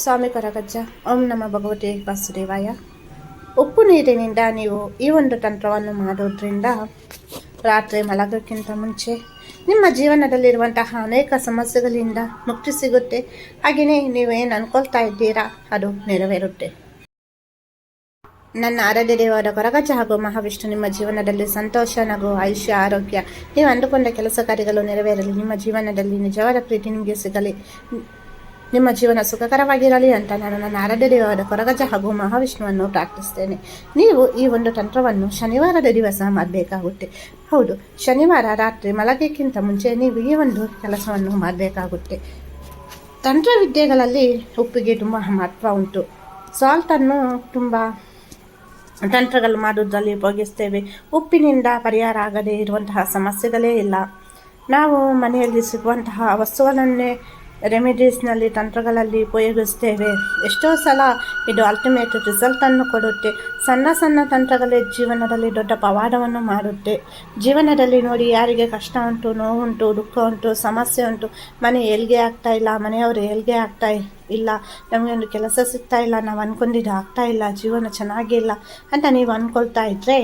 ಸ್ವಾಮಿ ಕೊರಗಜ್ಜ ಓಂ ನಮ ಭಗವತಿ ವಾಸುದೇವಾಯ. ಉಪ್ಪು ನೀರಿನಿಂದ ನೀವು ಈ ಒಂದು ತಂತ್ರವನ್ನು ಮಾಡೋದ್ರಿಂದ ರಾತ್ರಿ ಮಲಗೋಕ್ಕಿಂತ ಮುಂಚೆ ನಿಮ್ಮ ಜೀವನದಲ್ಲಿರುವಂತಹ ಅನೇಕ ಸಮಸ್ಯೆಗಳಿಂದ ಮುಕ್ತಿ ಸಿಗುತ್ತೆ. ಹಾಗೆಯೇ ನೀವೇನು ಅನ್ಕೊಳ್ತಾ ಇದ್ದೀರಾ, ಅದು ನೆರವೇರುತ್ತೆ. ನನ್ನ ಆರಾಧ್ಯ ದೇವರ ಕೊರಗಜ ಹಾಗೂ ಮಹಾವಿಷ್ಣು, ನಿಮ್ಮ ಜೀವನದಲ್ಲಿ ಸಂತೋಷ, ನಗು, ಆಯುಷ್ಯ, ಆರೋಗ್ಯ, ನೀವು ಅಂದುಕೊಂಡ ಕೆಲಸ ಕಾರ್ಯಗಳು ನೆರವೇರಲಿ. ನಿಮ್ಮ ಜೀವನದಲ್ಲಿ ನಿಜವಾದ ಪ್ರೀತಿ ನಿಮಗೆ ಸಿಗಲಿ. ನಿಮ್ಮ ಜೀವನ ಸುಖಕರವಾಗಿರಲಿ ಅಂತ ನಾನು ನನ್ನ ಆರಾಧ್ಯ ದೇವರ ಕೊರಗಜ ಹಾಗೂ ಮಹಾವಿಷ್ಣುವನ್ನು ಪ್ರಾರ್ಥಿಸ್ತೇನೆ. ನೀವು ಈ ಒಂದು ತಂತ್ರವನ್ನು ಶನಿವಾರದ ದಿವಸ ಮಾಡಬೇಕಾಗುತ್ತೆ. ಹೌದು, ಶನಿವಾರ ರಾತ್ರಿ ಮಲಗಕ್ಕಿಂತ ಮುಂಚೆ ನೀವು ಈ ಒಂದು ಕೆಲಸವನ್ನು ಮಾಡಬೇಕಾಗುತ್ತೆ. ತಂತ್ರ ವಿದ್ಯೆಗಳಲ್ಲಿ ಉಪ್ಪಿಗೆ ತುಂಬ ಮಹತ್ವ ಉಂಟು. ಸಾಲ್ಟನ್ನು ತುಂಬ ತಂತ್ರಗಳು ಮಾಡುವುದರಲ್ಲಿ ಉಪಯೋಗಿಸ್ತೇವೆ. ಉಪ್ಪಿನಿಂದ ಪರಿಹಾರ ಆಗದೇ ಇರುವಂತಹ ಸಮಸ್ಯೆಗಳೇ ಇಲ್ಲ. ನಾವು ಮನೆಯಲ್ಲಿ ಸಿಗುವಂತಹ ವಸ್ತುಗಳನ್ನೇ ರೆಮಿಡೀಸ್ನಲ್ಲಿ ತಂತ್ರಗಳಲ್ಲಿ ಉಪಯೋಗಿಸ್ತೇವೆ. ಎಷ್ಟೋ ಸಲ ಇದು ಅಲ್ಟಿಮೇಟ್ ರಿಸಲ್ಟನ್ನು ಕೊಡುತ್ತೆ. ಸಣ್ಣ ಸಣ್ಣ ತಂತ್ರಗಳೇ ಜೀವನದಲ್ಲಿ ದೊಡ್ಡ ಪವಾಡವನ್ನು ಮಾಡುತ್ತೆ. ಜೀವನದಲ್ಲಿ ನೋಡಿ ಯಾರಿಗೆ ಕಷ್ಟ ಉಂಟು, ನೋವುಂಟು, ದುಃಖ ಉಂಟು, ಸಮಸ್ಯೆ ಉಂಟು, ಮನೆ ಎಲ್ಗೆ ಆಗ್ತಾ ಇಲ್ಲ, ಮನೆಯವರು ಎಲ್ಲಿಗೆ ಆಗ್ತಾ ಇಲ್ಲ ನಮಗೆ ಒಂದು ಕೆಲಸ ಸಿಗ್ತಾ ಇಲ್ಲ, ನಾವು ಅಂದ್ಕೊಂಡಿದ್ದು ಆಗ್ತಾ ಇಲ್ಲ, ಜೀವನ ಚೆನ್ನಾಗಿಲ್ಲ ಅಂತ ನೀವು ಅಂದ್ಕೊಳ್ತಾ ಇದ್ದರೆ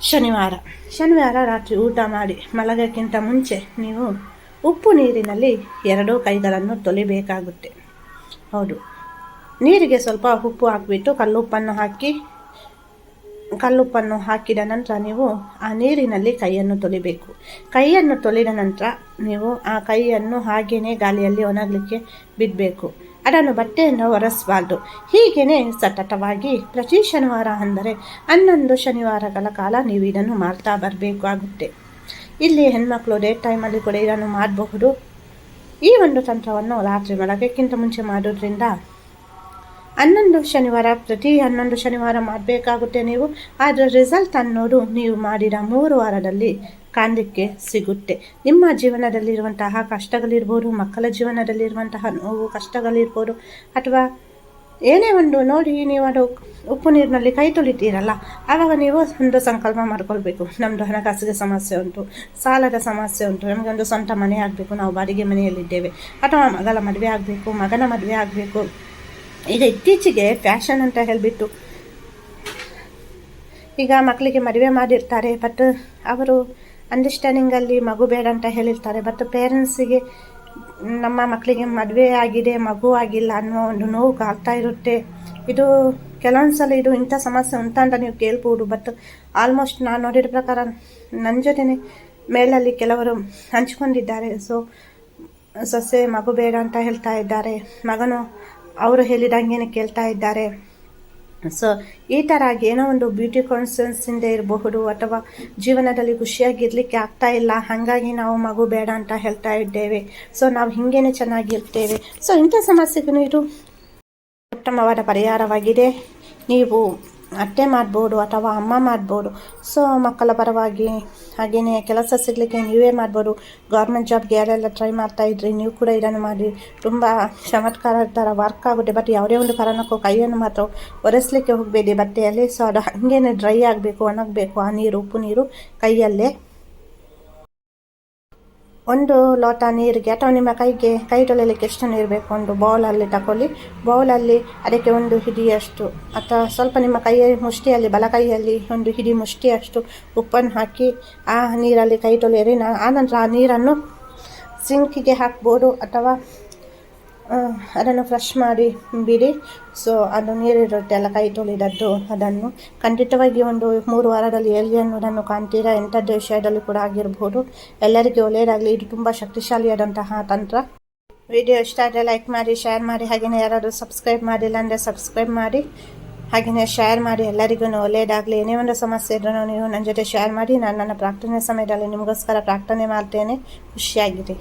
ಶನಿವಾರ. ಶನಿವಾರ ರಾತ್ರಿ ಊಟ ಮಾಡಿ, ಮಲಗೋಕ್ಕಿಂತ ಮುಂಚೆ ನೀವು ಉಪ್ಪು ನೀರಿನಲ್ಲಿ ಎರಡೂ ಕೈಗಳನ್ನು ತೊಲಿಬೇಕಾಗುತ್ತೆ. ಹೌದು. ನೀರಿಗೆ ಸ್ವಲ್ಪ ಉಪ್ಪು ಹಾಕಿಬಿಟ್ಟು ಕಲ್ಲುಪ್ಪನ್ನು ಹಾಕಿ, ಕಲ್ಲುಪ್ಪನ್ನು ಹಾಕಿದ ನಂತರ ನೀವು ಆ ನೀರಿನಲ್ಲಿ ಕೈಯನ್ನು ತೊಳಿಬೇಕು ಕೈಯನ್ನು ತೊಳೆದ ನಂತರ ನೀವು ಆ ಕೈಯನ್ನು ಹಾಗೆಯೇ ಗಾಳಿಯಲ್ಲಿ ಒಣಗಲಿಕ್ಕೆ ಬಿಡಬೇಕು. ಅದನ್ನು ಬಟ್ಟೆಯನ್ನು ಒರೆಸಬಾರ್ದು. ಹೀಗೆಯೇ ಸತತವಾಗಿ ಪ್ರತಿ ಶನಿವಾರ ಅಂದರೆ ಹನ್ನೊಂದು ಶನಿವಾರಗಳ ಕಾಲ ನೀವು ಇದನ್ನು ಮಾಡ್ತಾ ಬರಬೇಕು ಆಗುತ್ತೆ ಇಲ್ಲಿ ಹೆಣ್ಮಕ್ಳು ಡೇ ಟೈಮಲ್ಲಿ ಕೂಡ ಇದನ್ನು ಮಾಡಬಹುದು. ಈ ಒಂದು ತಂತ್ರವನ್ನು ರಾತ್ರಿ ಮಲಗಕ್ಕಿಂತ ಮುಂಚೆ ಮಾಡೋದ್ರಿಂದ ಹನ್ನೊಂದು ಶನಿವಾರ ಪ್ರತಿ ಹನ್ನೊಂದು ಶನಿವಾರ ಮಾಡಬೇಕಾಗುತ್ತೆ ನೀವು. ಆದರೆ ರಿಸಲ್ಟ್ ಅನ್ನೋದು ನೀವು ಮಾಡಿದ ಮೂರು ವಾರದಲ್ಲಿ ಕಾಣಲಿಕ್ಕೆ ಸಿಗುತ್ತೆ. ನಿಮ್ಮ ಜೀವನದಲ್ಲಿರುವಂತಹ ಕಷ್ಟಗಳಿರ್ಬೋದು, ಮಕ್ಕಳ ಜೀವನದಲ್ಲಿರುವಂತಹ ನೋವು, ಕಷ್ಟಗಳಿರ್ಬೋದು, ಅಥವಾ ಏನೇ ಒಂದು ನೋಡಿ ನೀವು ಅದು ಉಪ್ಪು ನೀರಿನಲ್ಲಿ ಕೈ ತೊಳಿತೀರಲ್ಲ, ಆವಾಗ ನೀವು ಒಂದು ಸಂಕಲ್ಪ ಮಾಡ್ಕೊಳ್ಬೇಕು. ನಮ್ಮದು ಹಣಕಾಸಿಗೆ ಸಮಸ್ಯೆ ಉಂಟು, ಸಾಲದ ಸಮಸ್ಯೆ ಉಂಟು ನಮಗೊಂದು ಸ್ವಂತ ಮನೆ ಆಗಬೇಕು, ನಾವು ಬಾಡಿಗೆ ಮನೆಯಲ್ಲಿದ್ದೇವೆ ಅಥವಾ ಮಗಳ ಮದುವೆ ಆಗಬೇಕು, ಮಗನ ಮದುವೆ ಆಗಬೇಕು. ಈಗ ಇತ್ತೀಚೆಗೆ ಫ್ಯಾಷನ್ ಅಂತ ಹೇಳಿಬಿಟ್ಟು ಈಗ ಮಕ್ಕಳಿಗೆ ಮದುವೆ ಮಾಡಿರ್ತಾರೆ ಬಟ್ ಅವರು ಅಂಡರ್ಸ್ಟ್ಯಾಂಡಿಂಗಲ್ಲಿ ಮಗು ಬೇಡ ಅಂತ ಹೇಳಿರ್ತಾರೆ ಬಟ್ ಪೇರೆಂಟ್ಸಿಗೆ ನಮ್ಮ ಮಕ್ಕಳಿಗೆ ಮದುವೆ ಆಗಿದೆ, ಮಗು ಆಗಿಲ್ಲ ಅನ್ನೋ ಒಂದು ನೋವು ಕಾಗ್ತಾ ಇರುತ್ತೆ. ಇದು ಕೆಲವೊಂದು ಸಲ ಇದು ಇಂಥ ಸಮಸ್ಯೆ ಉಂಟ ಅಂತ ನೀವು ಕೇಳ್ಬೋದು ಬಟ್ ಆಲ್ಮೋಸ್ಟ್ ನಾನು ನೋಡಿದ ಪ್ರಕಾರ ನನ್ನ ಜೊತೆನೆ ಮೇಲಲ್ಲಿ ಕೆಲವರು ಹಂಚ್ಕೊಂಡಿದ್ದಾರೆ. ಸೊ ಸೊಸೆ ಮಗು ಬೇಡ ಅಂತ ಹೇಳ್ತಾ ಇದ್ದಾರೆ, ಮಗನು ಅವರು ಹೇಳಿದಂಗೆ ಕೇಳ್ತಾ ಇದ್ದಾರೆ. ಸೊ ಈ ಥರ ಏನೋ ಒಂದು ಬ್ಯೂಟಿ ಕಾನ್ಸಿಯನ್ಸಿಂದ ಇರಬಹುದು ಅಥವಾ ಜೀವನದಲ್ಲಿ ಖುಷಿಯಾಗಿರ್ಲಿಕ್ಕೆ ಆಗ್ತಾ ಇಲ್ಲ, ಹಾಗಾಗಿ ನಾವು ಮಗು ಬೇಡ ಅಂತ ಹೇಳ್ತಾ ಇದ್ದೇವೆ. ಸೊ ನಾವು ಹಿಂಗೇನೆ ಚೆನ್ನಾಗಿರ್ತೇವೆ ಸೊ ಇಂಥ ಸಮಸ್ಯೆಗೂ ಇದು ಉತ್ತಮವಾದ ಪರಿಹಾರವಾಗಿದೆ. ನೀವು ಅತ್ತೆ ಮಾಡ್ಬೋದು ಅಥವಾ ಅಮ್ಮ ಮಾಡ್ಬೋದು. ಸೊ ಮಕ್ಕಳ ಪರವಾಗಿ ಹಾಗೆಯೇ ಕೆಲಸ ಸಿಗಲಿಕ್ಕೆ ನೀವೇ ಮಾಡ್ಬೋದು. ಗೌರ್ಮೆಂಟ್ ಜಾಬ್ಗೆ ಯಾರೆಲ್ಲ ಟ್ರೈ ಮಾಡ್ತಾ ಇದ್ರಿ, ನೀವು ಕೂಡ ಇದನ್ನು ಮಾಡಿ. ತುಂಬ ಚಮತ್ಕಾರ ಥರ ವರ್ಕ್ ಆಗುತ್ತೆ. ಬಟ್ ಯಾವುದೇ ಒಂದು ಕಾರಣಕ್ಕೂ ಕೈಯನ್ನು ಮಾತ್ರ ಒರೆಸಲಿಕ್ಕೆ ಹೋಗಬೇಡಿ ಬಟ್ಟೆಯಲ್ಲಿ. ಸೊ ಅದು ಹಾಗೇನೆ ಡ್ರೈ ಆಗಬೇಕು, ಒಣಗಬೇಕು. ಆ ನೀರು, ಉಪ್ಪು ನೀರು ಕೈಯಲ್ಲೇ ಒಂದು ಲೋಟ ನೀರಿಗೆ ಅಥವಾ ನಿಮ್ಮ ಕೈಗೆ ಕೈ ತೊಳೆಯಲಿಕ್ಕೆ ಎಷ್ಟು ನೀರು ಬೇಕು ಒಂದು ಬೌಲಲ್ಲಿ ತಗೊಳ್ಳಿ ಬೌಲಲ್ಲಿ ಅದಕ್ಕೆ ಒಂದು ಹಿಡಿಯಷ್ಟು ಅಥವಾ ಸ್ವಲ್ಪ ನಿಮ್ಮ ಕೈಯ ಮುಷ್ಟಿಯಲ್ಲಿ, ಬಲ ಕೈಯಲ್ಲಿ ಒಂದು ಹಿಡಿ ಮುಷ್ಟಿಯಷ್ಟು ಉಪ್ಪನ್ನು ಹಾಕಿ ಆ ನೀರಲ್ಲಿ ಕೈ ತೊಳೆಯಿರಿ. ನಾ ಆನಂತರ ಆ ನೀರನ್ನು ಸಿಂಕಿಗೆ ಹಾಕ್ಬೋದು ಅಥವಾ ಅದನ್ನು ಫ್ರೆಶ್ ಮಾಡಿ ಬಿಡಿ. ಸೊ ಅದು ನೀರಿರುತ್ತೆ ಅಲ್ಲ, ಕೈ ತೊಳೆದದ್ದು ಅದನ್ನು. ಖಂಡಿತವಾಗಿ ಒಂದು ಮೂರು ವಾರದಲ್ಲಿ ಎಲ್ಲಿ ಅನ್ನೋದನ್ನು ಕಾಣ್ತೀರಾ? ಎಂಥದ್ದು ವಿಷಯದಲ್ಲಿ ಕೂಡ ಆಗಿರ್ಬೋದು. ಎಲ್ಲರಿಗೂ ಒಳ್ಳೆಯದಾಗಲಿ. ಇದು ತುಂಬ ಶಕ್ತಿಶಾಲಿಯಾದಂತಹ ತಂತ್ರ. ವಿಡಿಯೋ ಇಷ್ಟ ಆದರೆ ಲೈಕ್ ಮಾಡಿ ಶೇರ್ ಮಾಡಿ. ಹಾಗೆಯೇ ಯಾರಾದರೂ ಸಬ್ಸ್ಕ್ರೈಬ್ ಮಾಡಿಲ್ಲ ಅಂದರೆ ಸಬ್ಸ್ಕ್ರೈಬ್ ಮಾಡಿ. ಹಾಗೆಯೇ ಶೇರ್ ಮಾಡಿ. ಎಲ್ಲರಿಗೂ ಒಳ್ಳೆಯದಾಗಲಿ. ಏನೇ ಒಂದು ಸಮಸ್ಯೆ ಇದ್ರೂ ನೀವು ನನ್ನ ಜೊತೆ ಶೇರ್ ಮಾಡಿ. ನಾನು ನನ್ನ ಪ್ರಾರ್ಥನೆ ಸಮಯದಲ್ಲಿ ನಿಮಗೋಸ್ಕರ ಪ್ರಾರ್ಥನೆ ಮಾಡ್ತೇನೆ. ಖುಷಿಯಾಗಿದೆ